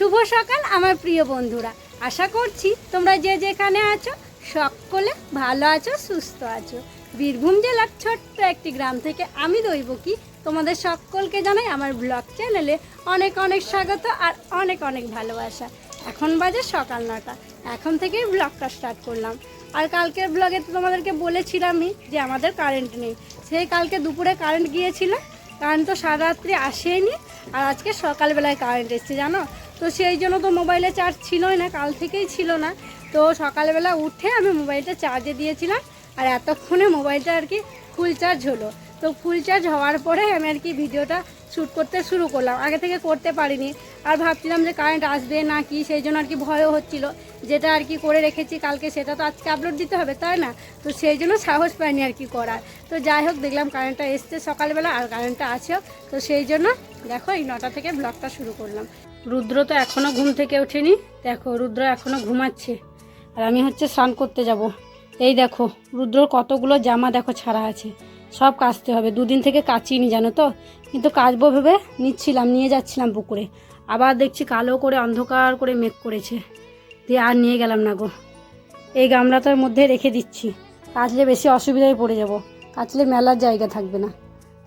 শুভ সকাল, আমার প্রিয় বন্ধুরা। আশা করছি তোমরা যে যেখানে আছো, সকলে ভালো আছো, সুস্থ আছো। বীরভূম জেলার ছোট্ট একটি গ্রাম থেকে আমি দৈবকী। তোমাদের সকলকে জানাই আমার ব্লগ চ্যানেলে অনেক অনেক স্বাগত আর অনেক অনেক ভালোবাসা। এখন বাজে সকাল নটা। এখন থেকেই ব্লগটা স্টার্ট করলাম। আর কালকের ব্লগে তো তোমাদেরকে বলেছিলামই যে আমাদের কারেন্ট নেই। সেই কালকে দুপুরে কারেন্ট গিয়েছিল। কারেন্ট তো সারা রাত্রি আসেনি। আর আজকে সকালবেলায় কারেন্ট এসছে, জানো? তো সেই জন্য তো মোবাইলে চার্জ ছিলই না, কাল থেকেই ছিল না। তো সকালবেলা উঠে আমি মোবাইলটা চার্জে দিয়েছিলাম, আর এতক্ষণে মোবাইলটা আর কি ফুল চার্জ হলো। তো ফুল চার্জ হওয়ার পরে আমি আর কি ভিডিওটা শ্যুট করতে শুরু করলাম। আগে থেকে করতে পারিনি, আর ভাবছিলাম যে কারেন্ট আসবে না কি, সেই জন্য আর কি ভয়ও হচ্ছিল। যেটা আর কি করে রেখেছি কালকে, সেটা তো আজকে আপলোড দিতে হবে, তাই না? তো সেই জন্য সাহস পাইনি আর কি করার। তো যাই হোক, দেখলাম কারেন্টটা এসছে সকালবেলা, আর কারেন্টটা আছেও তো সেই জন্য দেখো এই নটা থেকে ব্লগটা শুরু করলাম। রুদ্র তো এখনও ঘুম থেকে ওঠেনি। দেখো, রুদ্র এখনও ঘুমাচ্ছে। আর আমি হচ্ছে স্নান করতে যাব। এই দেখো, রুদ্রর কতগুলো জামা দেখো ছাড়া আছে। সব কাচতে হবে। দুদিন থেকে কাচিনি, জানো তো? কিন্তু কাচবো ভেবে নিচ্ছিলাম, নিয়ে যাচ্ছিলাম পুকুরে। আবার দেখছি কালো করে, অন্ধকার করে মেঘ করেছে। দিয়ে আর নিয়ে গেলাম না গো। এই গামলাটার মধ্যে রেখে দিচ্ছি। কাচলে বেশি অসুবিধায় পড়ে যাব। কাচলে মেলার জায়গা থাকবে না।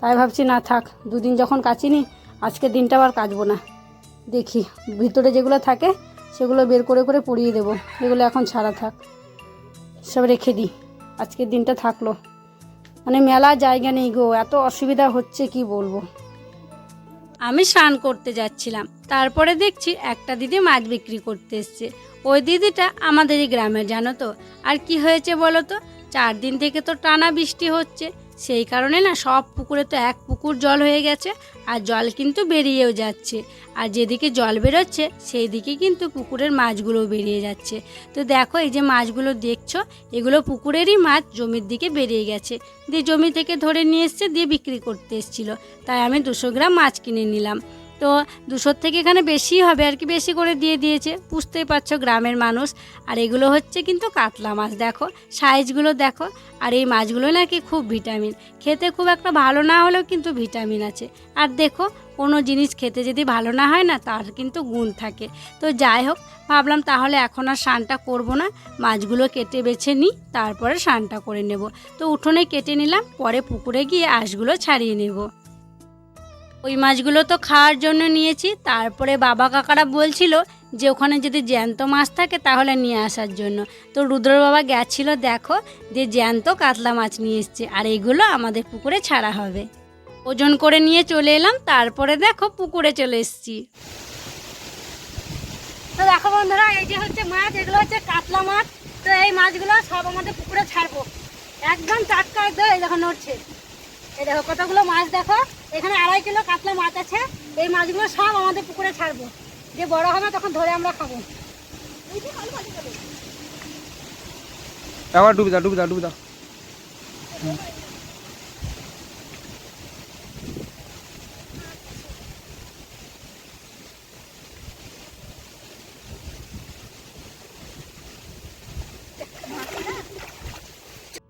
তাই ভাবছি, না থাক, দুদিন যখন কাচিনি, আজকের দিনটা আবার কাচবো না। দেখি। ভিতরে যেগুলো থাকে, সেগুলো বের করে করে পরিয়ে দেবো। এগুলো এখন ছাড়া থাক। সব রেখে দিই। আজকের দিনটা থাকল। মানে মেলা জায়গা নেই গো। এত অসুবিধা হচ্ছে কি বলব? আমি স্নান করতে যাচ্ছিলাম। তারপরে দেখছি একটা দিদি মাছ বিক্রি করতে এসছে। ওই দিদিটা আমাদেরই গ্রামের, জানো তো? আর কি হয়েছে বলো তো? চার দিন থেকে তো টানা বৃষ্টি হচ্ছে। সেই কারণে না সব পুকুরে তো এক পুকুর জল হয়ে গেছে, আর জল কিন্তু বেরিয়েও যাচ্ছে। আর যেদিকে জল বেরোচ্ছে সেই দিকে কিন্তু পুকুরের মাছগুলো বেরিয়ে যাচ্ছে। তো দেখো এই যে মাছগুলো দেখছ, এগুলো পুকুরেরই মাছ জমির দিকে বেরিয়ে গেছে। দিয়ে জমি থেকে ধরে নিয়ে এসছে, দিয়ে বিক্রি করতে এসেছিল। তাই আমি দুশো গ্রাম মাছ কিনে নিলাম। তো দুশোর থেকে এখানে বেশি হবে আর কি, বেশি করে দিয়ে দিয়েছে। বুঝতেই পারছ গ্রামের মানুষ। আর এগুলো হচ্ছে কিন্তু কাতলা মাছ, দেখো। সাইজগুলো দেখো। আর এই মাছগুলো নাকি খুব ভিটামিন। খেতে খুব একটা ভালো না হলেও কিন্তু ভিটামিন আছে। আর দেখো, কোনো জিনিস খেতে যদি ভালো না হয় না, তার কিন্তু গুণ থাকে। তো যাই হোক, ভাবলাম তাহলে এখন আর স্নানটা করব না। মাছগুলো কেটে বেছে নিই, তারপরে স্নানটা করে নেব। তো উঠোনে কেটে নিলাম, পরে পুকুরে গিয়ে আঁশগুলো ছাড়িয়ে নেব। ওই মাছগুলো তো খাওয়ার জন্য নিয়েছি। তারপরে বাবা কাকারা বলছিল যে ওখানে যদি জ্যান্ত মাছ থাকে তাহলে নিয়ে আসার জন্য। তো রুদ্র বাবা গেছিল, দেখো, যে জ্যান্ত কাতলা মাছ নিয়ে এসছে, আর এইগুলো আমাদের পুকুরে ছাড়া হবে। ওজন করে নিয়ে চলে এলাম, তারপরে দেখো পুকুরে চলে এসেছি। তো দেখো বন্ধুরা, এই যে হচ্ছে মাছ, এগুলো হচ্ছে কাতলা মাছ। তো এই মাছগুলো সব আমাদের পুকুরে ছাড়বো। একদম টাটকা একদম এই দেখো নড়ছে। এই দেখো কতগুলো মাছ দেখো। এখানে আড়াই কিলো কাতলা মাছ আছে। এই মাছগুলো সব আমাদের পুকুরে ছাড়বো। যে বড় হবে তখন ধরে আমরা খাব। আবার ডুবি দাও ডুবি দাও ডুবি দাও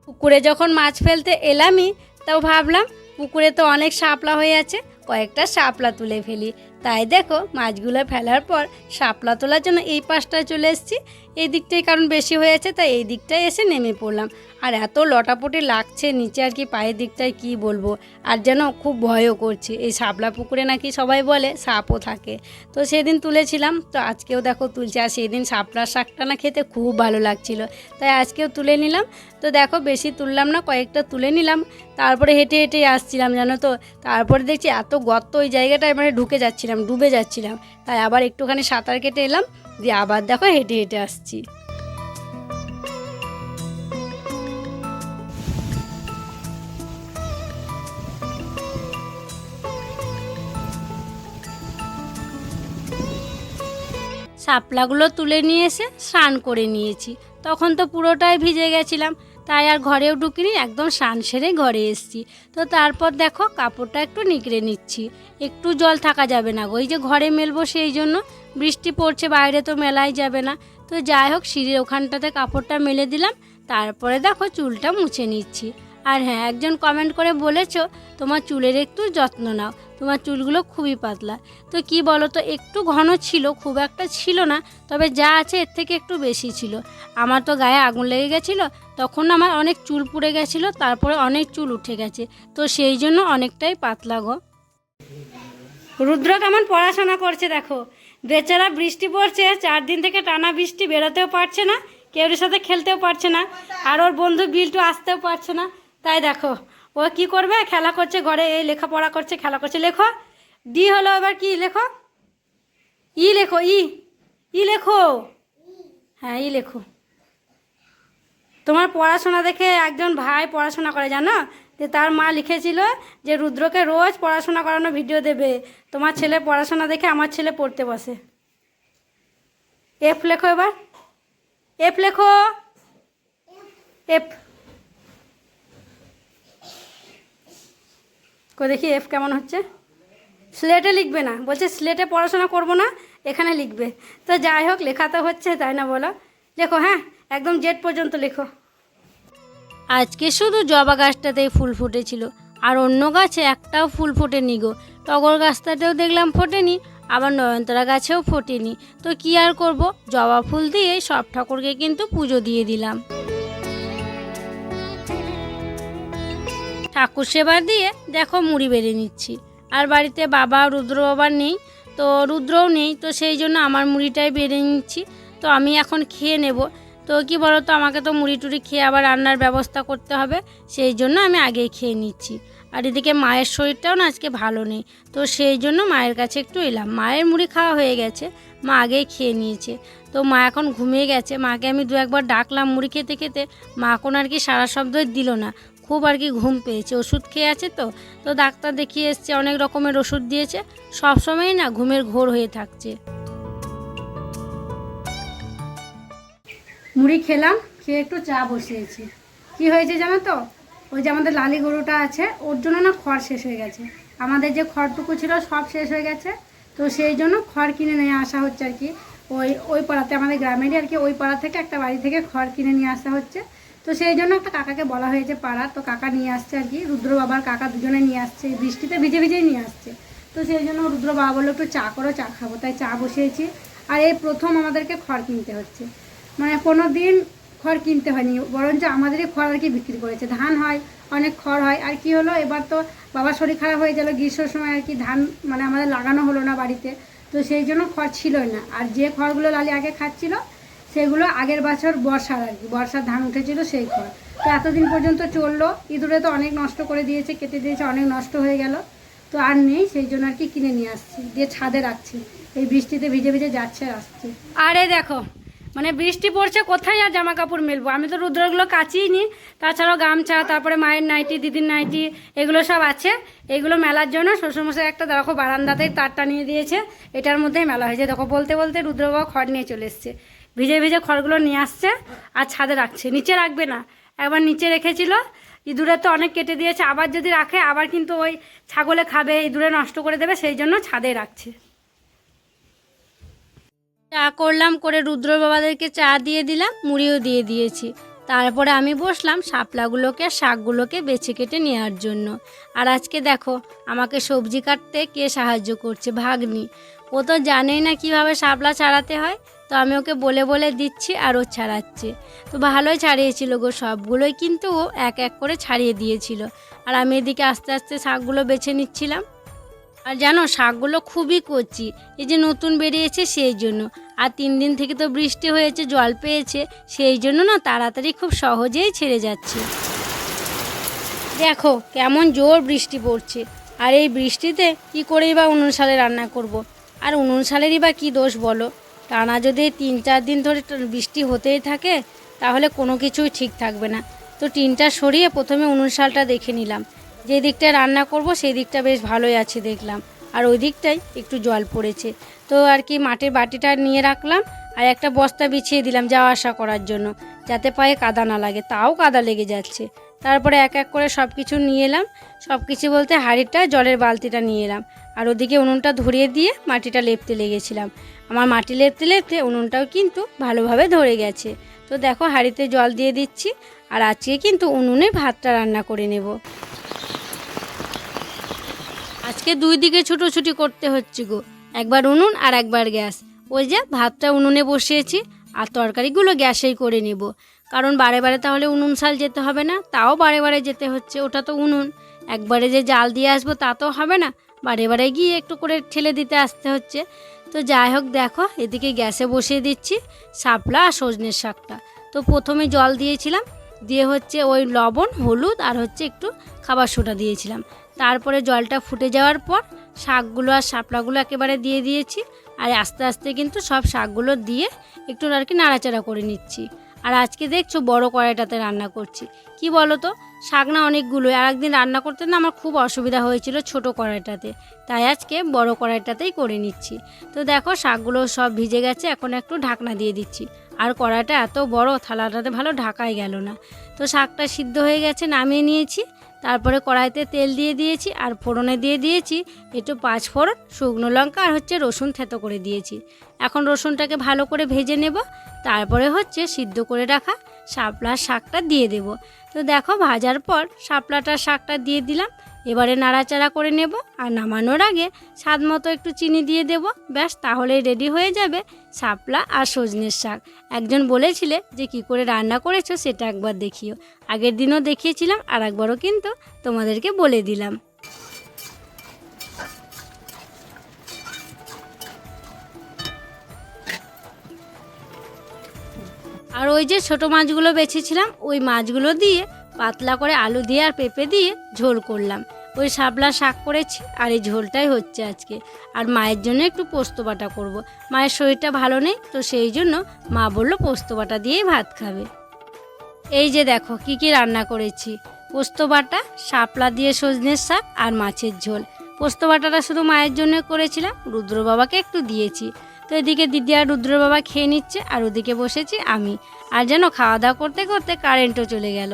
পুকুরে যখন মাছ ফেলতে এলামই তাও ভাবলাম পুকুরে তো অনেক শাপলা হয়ে আছে কয়েকটা শাপলা তুলে ফেলি। তাই দেখো, মাছগুলো ফেলার পর শাপলা তোলার জন্য এই পাশটায় চলে এসেছি। এই দিকটাই কারণ বেশি হয়েছে তাই এই দিকটায় এসে নেমে পড়লাম। আর এত লটাপটি লাগছে নিচে আর কি পায়ের দিকটায় কি বলব? আর যেন খুব ভয়ও করছে। এই শাপলা পুকুরে নাকি সবাই বলে সাপও থাকে। তো সেদিন তুলেছিলাম। তো আজকেও দেখো তুলছি। আর সেদিন শাপলার শাকটা না খেতে খুব ভালো লাগছিল। তাই আজকেও তুলে নিলাম। তো দেখো, বেশি তুললাম না, কয়েকটা তুলে নিলাম। তারপরে হেঁটে হেঁটে আসছিলাম, জানো তো? তারপরে দেখছি এত গর্ত ওই জায়গাটায় মানে ঢুকে যাচ্ছিলাম। ডুবে যাচ্ছিলাম। তাই আবার একটুখানি সাঁতার কেটে এলাম, দিয়ে আবার দেখো হেঁটে হেঁটে আসছি। শাপলাগুলো তুলে নিয়ে এসে স্নান করে নিয়েছি। তখন তো পুরোটাই ভিজে গেছিলাম। তাই আর ঘরেও ঢুকিনি, একদম স্নান সেরে ঘরে এসেছি। তো তারপর দেখো কাপড়টা একটু নিকড়ে নিচ্ছি। একটু জল থাকা যাবে না। ওই যে ঘরে মেলবো সেই জন্য। বৃষ্টি পড়ছে, বাইরে তো মেলাই যাবে না। তো যাই হোক, সিঁড়ির ওখানটাতে কাপড়টা মেলে দিলাম। তারপরে দেখো চুলটা মুছে নিচ্ছি। আর হ্যাঁ একজন কমেন্ট করে বলেছ, তোমার চুলের একটু যত্ন নাও। তোমার চুলগুলো খুবই পাতলা। তো কি বলো তো একটু ঘন ছিল, খুব একটা ছিল না, তবে যা আছে এর থেকে একটু বেশি ছিল। আমার তো গায়ে আগুন লেগে গেছিল, তখন আমার অনেক চুল পুড়ে গেছিল, তারপরে অনেক চুল উঠে গেছে। তো সেই জন্য অনেকটাই পাতলা গো। রুদ্র কেমন পড়াশোনা করছে দেখো। বেচারা বৃষ্টি পড়ছে, চার দিন থেকে টানা বৃষ্টি, বেরোতেও পারছে না কেউর সাথে খেলতেও পারছে না, আর ওর বন্ধু বিল্টু আসতেও পারছে না। তাই দেখো ও কি করবে? খেলা করছে ঘরে, এই লেখাপড়া করছে, খেলা করছে। লেখো। ডি হলো এবার কি? লেখো। ই লেখো, ই। ই লেখো। হ্যাঁ ই লেখো। তোমার পড়াশোনা দেখে একজন ভাই পড়াশোনা করে, জানো? যে তার মা লিখেছিল যে রুদ্রকে রোজ পড়াশোনা করানো ভিডিও দেবে। তোমার ছেলে পড়াশোনা দেখে আমার ছেলে পড়তে বসে। এফ লেখো এবার। এফ লেখো। এফ কো দেখি এফ কেমন হচ্ছে? স্লেটে লিখবে না। বলছে স্লেটে পড়াশোনা করব না, এখানে লিখবে। তো যাই হোক, লেখা তো হচ্ছে, তাই না বলো? লেখো হ্যাঁ? একদম জেড পর্যন্ত লেখো। আজকে শুধু জবা গাছটাতেই ফুল ফুটেছিল, আর অন্য গাছে একটাও ফুল ফোটেনি গো। টগর গাছটাতেও দেখলাম ফোটেনি, আবার নয়নতারা গাছেও ফোটেনি। তো কি আর করব? জবা ফুল দিয়ে সব ঠাকুরকে কিন্তু পুজো দিয়ে দিলাম। ঠাকুর সেবা দিয়ে দেখো মুড়ি বেড়ে নিচ্ছি। আর বাড়িতে বাবা রুদ্র বাবার নেই, তো রুদ্রও নেই, তো সেই জন্য আমার মুড়িটাই বেড়ে নিচ্ছি। তো আমি এখন খেয়ে নেব। তো কি বলো তো আমাকে তো মুড়ি টুড়ি খেয়ে আবার রান্নার ব্যবস্থা করতে হবে, সেই জন্য আমি আগেই খেয়ে নিচ্ছি। আর এদিকে মায়ের শরীরটাও না আজকে ভালো নেই, তো সেই জন্য মায়ের কাছে একটু এলাম। মায়ের মুড়ি খাওয়া হয়ে গেছে, মা আগেই খেয়ে নিয়েছে। তো মা এখন ঘুমিয়ে গেছে, মাকে আমি দু একবার ডাকলাম মুড়ি খেতে খেতে, মা এখন আর কি সারা শব্দই দিল না। খুব আর কি ঘুম পেয়েছে। ওষুধ খেয়ে আছে তো তো ডাক্তার দেখিয়ে এসছে, অনেক রকমের ওষুধ দিয়েছে। সবসময়ই না ঘুমের ঘোর হয়ে থাকছে। মুড়ি খেলাম, খেয়ে একটু চা বসিয়েছি। কি হয়েছে জানো তো? ওই যে আমাদের লালি গরুটা আছে, ওর জন্য না খড় শেষ হয়ে গেছে। আমাদের যে খড়টুকু ছিল সব শেষ হয়ে গেছে। তো সেই জন্য খড় কিনে নিয়ে আসা হচ্ছে আর কি। ওই ওই পাড়াতে, আমাদের গ্রামেরই আর কি, ওই পাড়া থেকে একটা বাড়ি থেকে খড় কিনে নিয়ে আসা হচ্ছে। তো সেই জন্য একটা কাকাকে বলা হয়েছে পাড়া তো কাকা নিয়ে আসছে আর কি। রুদ্র বাবার কাকা দুজনে নিয়ে আসছে, বৃষ্টিতে ভিজে ভিজেই নিয়ে আসছে। তো সেই জন্য রুদ্র বাবা বলল, একটু চা করো, চা খাব। তাই চা বসিয়েছি। আর এই প্রথম আমাদেরকে খড় কিনতে হচ্ছে। মানে কোনো দিন খড় কিনতে হয়নি, বরঞ্চ আমাদেরই খড় আর কি বিক্রি করেছে। ধান হয়, অনেক খড় হয়। আর কি হলো, এবার তো বাবার শরীর খারাপ হয়ে গেল গ্রীষ্মের সময় আর কি ধান মানে আমাদের লাগানো হলো না বাড়িতে। তো সেই জন্য খড় ছিলই না। আর যে খড়গুলো লালি আগে খাচ্ছিল সেগুলো আগের বছর বর্ষার আর কি, বর্ষার ধান উঠেছিল সেই খড় তো এতদিন পর্যন্ত চলল, ইঁদুরে তো অনেক নষ্ট করে দিয়েছে, কেটে দিয়েছে, অনেক নষ্ট হয়ে গেল। তো আর নেই, সেই জন্য আর কি কিনে নিয়ে আসছি, দিয়ে ছাদে রাখছি। এই বৃষ্টিতে ভিজে ভিজে যাচ্ছে আসছে। আরে দেখো মানে বৃষ্টি পড়ছে কোথায় আর জামা কাপড় মেলবো? আমি তো রুদ্রগুলো কাচিই নি, তাছাড়াও গামছা, তারপরে মায়ের নাইটি, দিদির নাইটি, এগুলো সব আছে। এগুলো মেলার জন্য শ্বশুরমশাই একটা, দেখো, বারান্দাতেই তারটা নিয়ে দিয়েছে। এটার মধ্যেই মেলা হয়েছে। দেখো, বলতে বলতে রুদ্রবাবা খড় নিয়ে চলে এসছে। ভিজে ভিজে খড়গুলো নিয়ে আসছে আর ছাদে রাখছে। নিচে রাখবে না। একবার নিচে রেখেছিল, ইঁদুরে তো অনেক কেটে দিয়েছে। আবার যদি রাখে, আবার কিন্তু ওই ছাগলে খাবে, ইঁদুরে নষ্ট করে দেবে, সেই জন্য ছাদে রাখছে। চা করলাম, করে রুদ্র বাবাদেরকে চা দিয়ে দিলাম, মুড়িও দিয়ে দিয়েছি। তারপরে আমি বসলাম শাপলাগুলোকে শাকগুলোকে বেছে কেটে নেওয়ার জন্য। আর আজকে দেখো, আমাকে সবজি কাটতে কে সাহায্য করছে, ভাগ্নি। ও তো জানেই না কীভাবে শাপলা ছাড়াতে হয়। তো আমি ওকে বলে বলে দিচ্ছি আর ও ছাড়াচ্ছে। তো ভালোই ছাড়িয়েছিল গো সবগুলোই, কিন্তু ও এক এক করে ছাড়িয়ে দিয়েছিল। আর আমি এদিকে আস্তে আস্তে শাকগুলো বেছে নিচ্ছিলাম। আর জানো, শাকগুলো খুবই কচি, এই যে নতুন বেরিয়েছে সেই জন্য। আর তিন দিন থেকে তো বৃষ্টি হয়েছে, জল পেয়েছে, সেই জন্য না তাড়াতাড়ি খুব সহজেই ছেড়ে যাচ্ছে। দেখো কেমন জোর বৃষ্টি পড়ছে। আর এই বৃষ্টিতে কি করেই বা উনুন সালে রান্না করব। আর উনুন সালেরই বা কী দোষ বলো? টানা যদি তিন চার দিন ধরে বৃষ্টি হতেই থাকে, তাহলে কোনো কিছুই ঠিক থাকবে না। তো টিনটা সরিয়ে প্রথমে উনুন শালটা দেখে নিলাম। যে দিকটা রান্না করব, সেই দিকটা বেশ ভালোই আছে দেখলাম। আর ওই দিকটাই একটু জল পড়েছে। তো আর কি মাটির বাটিটা নিয়ে রাখলাম আর একটা বস্তা বিছিয়ে দিলাম যাওয়া আসা করার জন্য, যাতে পায়ে কাদা না লাগে। তাও কাদা লেগে যাচ্ছে। তারপরে এক এক করে সব কিছু নিয়ে এলাম। সব কিছু বলতে হাঁড়িটা জলের বালতিটা নিয়ে এলাম। আর ওদিকে উনুনটা ধরিয়ে দিয়ে মাটিটা লেপতে লেগেছিলাম। আমার মাটি লেপতে লেপতে উনুনটাও কিন্তু ভালোভাবে ধরে গেছে। তো দেখো হাঁড়িতে জল দিয়ে দিচ্ছি, আর আজকে কিন্তু উনুনে ভাতটা রান্না করে নেব। আজকে দুই দিকে ছুটোছুটি করতে হচ্ছে গো, একবার উনুন আর একবার গ্যাস। ওই যে ভাতটা উনুনে বসিয়েছি, আর তরকারিগুলো গ্যাসেই করে নেব। কারণ বারে বারে তাহলে উনুন শাল যেতে হবে না, তাও বারে বারে যেতে হচ্ছে, ওটা তো উনুন। একবারে যে জাল দিয়ে আসব তা তো হবে না, বারে বারে গিয়ে একটু করে ঠেলে দিতে আসতে হচ্ছে। তো যাই হোক, দেখো, এদিকে গ্যাসে বসিয়ে দিচ্ছি শাপলা আর সজনের শাকটা। তো প্রথমে জল দিয়েছিলাম, দিয়ে হচ্ছে ওই লবণ, হলুদ আর হচ্ছে একটু খাবার সোডা দিয়েছিলাম। তারপরে জলটা ফুটে যাওয়ার পর শাকগুলো আর শাপলাগুলো একেবারে দিয়ে দিয়েছি, আর আস্তে আস্তে কিন্তু সব শাকগুলো দিয়ে একটু আর কি নাড়াচাড়া করে নিচ্ছি। আর আজকে দেখছ বড় কড়াইটাতে রান্না করছি। কি বলো তো শাক না অনেকগুলো আর একদিন রান্না করতে না আমার খুব অসুবিধা হয়েছিল ছোট কড়াইটাতে। তাই আজকে বড় কড়াইটাতেই করে নিচ্ছি। তো দেখো শাকগুলো সব ভিজে গেছে, এখন একটু ঢাকনা দিয়ে দিচ্ছি। আর কড়াইটা এত বড়, থালাটাতে ভালো ঢাকাই গেল না। তো শাকটা সিদ্ধ হয়ে গেছে, নামিয়ে নিয়েছি। তারপরে কড়াইতে তেল দিয়ে দিয়েছি আর ফোড়নে দিয়ে দিয়েছি একটু পাঁচ ফোড়ন শুকনো লঙ্কা আর হচ্ছে রসুন থেতো করে দিয়েছি। এখন রসুনটাকে ভালো করে ভেজে নেব, তারপরে হচ্ছে সিদ্ধ করে রাখা শাপলার শাকটা দিয়ে দেব। তো দেখো ভাজার পর শাপলাটার শাকটা দিয়ে দিলাম এবারে নাড়াচাড়া করে নেব আর নামানোর আগে স্বাদ মতো একটু চিনি দিয়ে দেব। ব্যাস, তাহলেই রেডি হয়ে যাবে শাপলা আর সজনের শাক। একজন বলেছিলে যে কি করে রান্না করেছ সেটা একবার দেখিও। আগের দিনও দেখিয়েছিলাম আর একবারও কিন্তু তোমাদেরকে বলে দিলাম। আর ওই যে ছোট মাছগুলো বেছেছিলাম, ওই মাছগুলো দিয়ে পাতলা করে আলু দিয়ে আর পেঁপে দিয়ে ঝোল করলাম। ওই শাপলা শাক করেছি আর এই ঝোলটাই হচ্ছে আজকে। আর মায়ের জন্য একটু পোস্ত বাটা করব। মায়ের শরীরটা ভালো নেই, তো সেই জন্য মা বলল পোস্ত বাটা দিয়েই ভাত খাবে। এই যে দেখো কি কি রান্না করেছি। পোস্ত বাটা, শাপলা দিয়ে সজনের শাক আর মাছের ঝোল। পোস্ত বাটাটা শুধু মায়ের জন্য করেছিলাম রুদ্র বাবাকে একটু দিয়েছি। তো এদিকে দিদি আর রুদ্র বাবা খেয়ে নিচ্ছে আর ওদিকে বসেছি আমি। আর যেন খাওয়া দাওয়া করতে করতে কারেন্টও চলে গেল।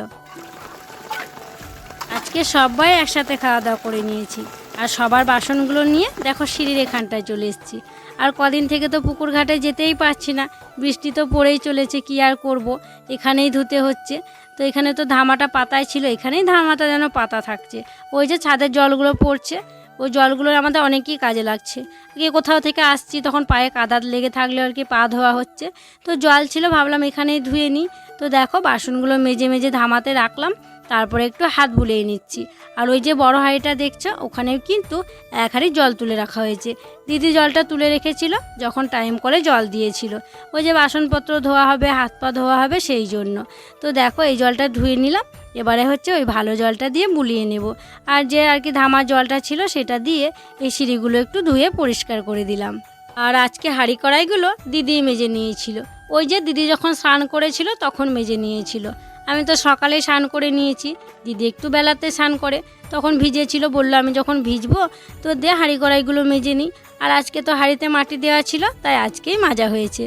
আজকে সবাই একসাথে খাওয়া দাওয়া করে নিয়েছি। আর সবার বাসনগুলো নিয়ে দেখো সিঁড়ির এখানটায় চলে এসেছি। আর কদিন থেকে তো পুকুর ঘাটে যেতেই পারছি না। বৃষ্টি তো পড়েই চলেছে, কি আর করব? এখানেই ধুতে হচ্ছে। তো এখানে তো ধামাটা পাতায় ছিল, এখানেই ধামাটা যেন পাতা থাকছে। ওই যে ছাদের জলগুলো পড়ছে, ওই জলগুলো আমাদের অনেকই কাজে লাগছে। আগে কোথাও থেকে আসছি, তখন পায়ে কাদা লেগে থাকলে আর কি পা ধোয়া হচ্ছে। তো জল ছিল, ভাবলাম এখানেই ধুয়ে নিই। তো দেখো বাসনগুলো মেজে মেজে ধামাতে রাখলাম। তারপরে একটু হাত বুলিয়ে নিচ্ছি। আর ওই যে বড় হাঁড়িটা দেখছ, ওখানেও কিন্তু এক হাঁড়ি জল তুলে রাখা হয়েছে। দিদি জলটা তুলে রেখেছিল, যখন টাইম করে জল দিয়েছিল। ওই যে বাসনপত্র ধোয়া হবে, হাত পা ধোয়া হবে, সেই জন্য। তো দেখো, এই জলটা ধুয়ে নিলাম। এবারে হচ্ছে ওই ভালো জলটা দিয়ে বুলিয়ে নেব। আর যে আর কি ধামার জলটা ছিল, সেটা দিয়ে এই সিঁড়িগুলো একটু ধুয়ে পরিষ্কার করে দিলাম। আর আজকে হাঁড়ি কড়াইগুলো দিদি মেজে নিয়েছিল। ওই যে দিদি যখন স্নান করেছিল, তখন মেজে নিয়েছিল। আমি তো সকালে স্নান করে নিয়েছি। দিদি একটু বেলাতে স্নান করে। তখন ভিজেছিল, বলল, আমি যখন ভিজবো, তো দে হাঁড়ি কড়াইগুলো মেজে নিই। আর আজকে তো হাঁড়িতে মাটি দেওয়া ছিল, তাই আজকেই মাজা হয়েছে।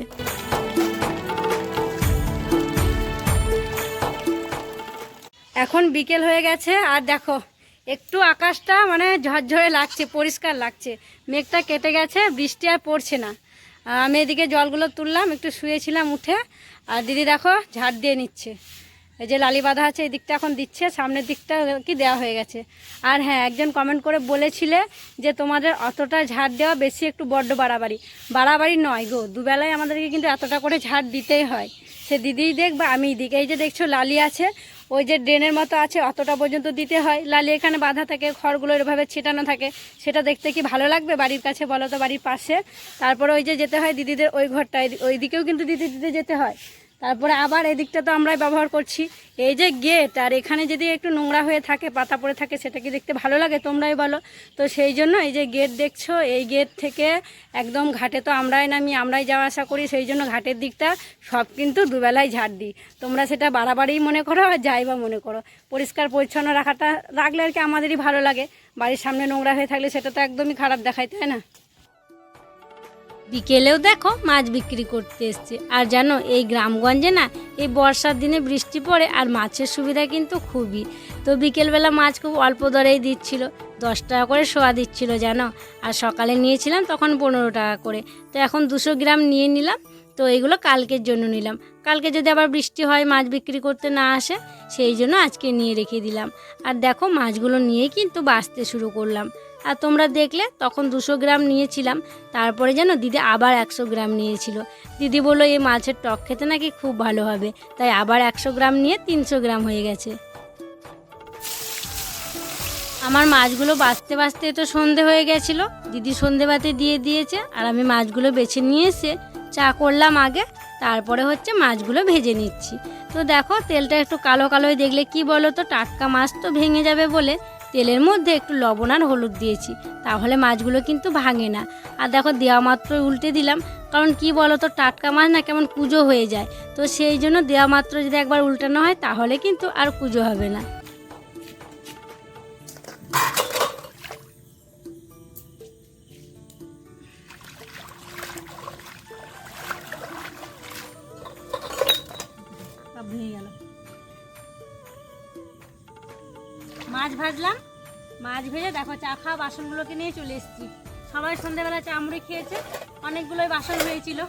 এখন বিকেল হয়ে গেছে, আর দেখো, একটু আকাশটা মানে ঝরঝরে লাগছে, পরিষ্কার লাগছে। মেঘটা কেটে গেছে, বৃষ্টি আর পড়ছে না। আমি এদিকে জলগুলো তুললাম, একটু শুয়েছিলাম উঠে। আর দিদি দেখো, ঝাড় দিয়ে নিচ্ছে। এই যে লালি বাঁধা আছে, এই দিকটা এখন দিচ্ছে, সামনের দিকটা কি দেওয়া হয়ে গেছে। আর হ্যাঁ একজন কমেন্ট করে বলেছিলে যে তোমাদের অতটা ঝাড় দেওয়া বেশি একটু বড্ড বাড়াবাড়ি। বাড়াবাড়ি নয় গো, দুবেলায় আমাদেরকে কিন্তু এতটা করে ঝাড় দিতেই হয়। সে দিদিই দেখ বা আমিই দিক। এই যে দেখছ লালি আছে, ওই যে ড্রেনের মতো আছে, অতটা পর্যন্ত দিতে হয়। লালি এখানে বাঁধা থাকে, খড়গুলো এভাবে ছেটানো থাকে। সেটা দেখতে কি ভালো লাগবে বাড়ির কাছে বলো তো, বাড়ির পাশে? তারপরে ওই যে যেতে হয় দিদিদের ওই ঘরটা ওই দিকেও কিন্তু দিদি দিতে যেতে হয়। তারপরে আবার এদিকটা তো আমরাই ব্যবহার করছি। এই যে গেট আর এখানে যদি একটু নোংরা হয়ে থাকে, পাতা পড়ে থাকে, সেটা কি দেখতে ভালো লাগে তোমরাই বলো? তো সেই জন্য এই যে গেট দেখছ, এই গেট থেকে একদম ঘাটে তো আমরাই নামি, আমরাই যাওয়া আসা করি, সেই জন্য ঘাটের দিকটা সব কিন্তু দুবেলায় ঝাড় দিই। তোমরা সেটা বাড়াবাড়িই মনে করো আর যাই বা মনে করো। পরিষ্কার পরিচ্ছন্ন রাখাটা রাখলে আর কি আমাদেরই ভালো লাগে। বাড়ির সামনে নোংরা হয়ে থাকলে সেটা তো একদমই খারাপ দেখায়, তাই না? বিকেলেও দেখো মাছ বিক্রি করতে এসছে। আর জানো, এই গ্রামগঞ্জে না, এই বর্ষার দিনে বৃষ্টি পড়ে আর মাছের সুবিধা কিন্তু খুবই। তো বিকেলবেলা মাছ খুব অল্প দরেই দিচ্ছিল, দশ টাকা করে শোয়া দিচ্ছিল জানো। আর সকালে নিয়েছিলাম তখন পনেরো টাকা করে। তো এখন দুশো গ্রাম নিয়ে নিলাম, তো এগুলো কালকের জন্য নিলাম। কালকে যদি আবার বৃষ্টি হয়, মাছ বিক্রি করতে না আসে, সেই জন্য আজকে নিয়ে রেখে দিলাম। আর দেখো, মাছগুলো নিয়ে কিন্তু বাঁচতে শুরু করলাম। আর তোমরা দেখলে তখন দুশো গ্রাম নিয়েছিলাম, তারপরে যেন দিদি আবার একশো গ্রাম নিয়েছিল। দিদি বলল, এই মাছের টক খেতে নাকি খুব ভালো হবে। তাই আবার একশো গ্রাম নিয়ে তিনশো গ্রাম হয়ে গেছে। আমার মাছগুলো বাঁচতে বাঁচতে তো সন্ধে হয়ে গেছিল। দিদি সন্ধেবাতে দিয়ে দিয়েছে, আর আমি মাছগুলো বেছে নিয়ে এসে চা করলাম আগে, তারপরে হচ্ছে মাছগুলো ভেজে নিচ্ছি। তো দেখো, তেলটা একটু কালো কালোই দেখলে কি বলো তো, টাটকা মাছ তো ভেঙে যাবে বলে। তেলের মধ্যে একটু লবণ আর হলুদ দিয়েছি, তাহলে মাছগুলো কিন্তু ভাঙে না। আর দেখো দেওয়া মাত্রই উল্টে দিলাম, কারণ কি বলো তো টাটকা মাছ না কেমন কুজো হয়ে যায়। তো সেই জন্য দেওয়া মাত্র যদি একবার উল্টানো হয়, তাহলে কিন্তু আর কুজো হবে না। ভেঙে গেল। মাছ ভাজলাম। মাছ ভেজে দেখো, চা খাওয়া বাসনগুলোকে নিয়ে চলে এসেছি। সবাই সন্ধ্যাবেলা চা মুড়ি খেয়েছে। অনেকগুলোই বাসন হয়েছিল।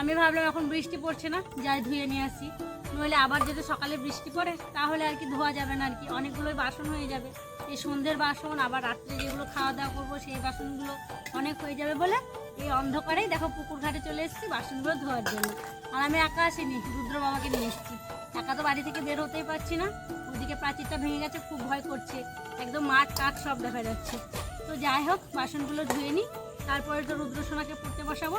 আমি ভাবলাম এখন বৃষ্টি পড়ছে না, যাই ধুয়ে নিয়ে আসি। নইলে আবার যদি সকালে বৃষ্টি পড়ে, তাহলে আর কি ধোয়া যাবে না আর কি। অনেকগুলোই বাসন হয়ে যাবে। এই সন্ধ্যের বাসন, আবার রাত্রে যেগুলো খাওয়া দাওয়া করব, সেই বাসনগুলো অনেক হয়ে যাবে বলে এই অন্ধকারেই দেখো পুকুর ঘাটে চলে এসেছি, বাসনগুলো ধোয়ার জন্য। আর আমি একা আসিনি, রুদ্র বাবাকে নিয়ে এসেছি। একা তো বাড়ি থেকে বের হতেই পারছি না। ওদিকে প্রাচীরটা ভেঙে গেছে, খুব ভয় করছে। একদম মাঠ কাঠ সব দেখা যাচ্ছে। তো যাই হোক, বাসনগুলো ধুয়ে নিই। তারপরে তো রুদ্রসোনাকে পড়তে বসাবো।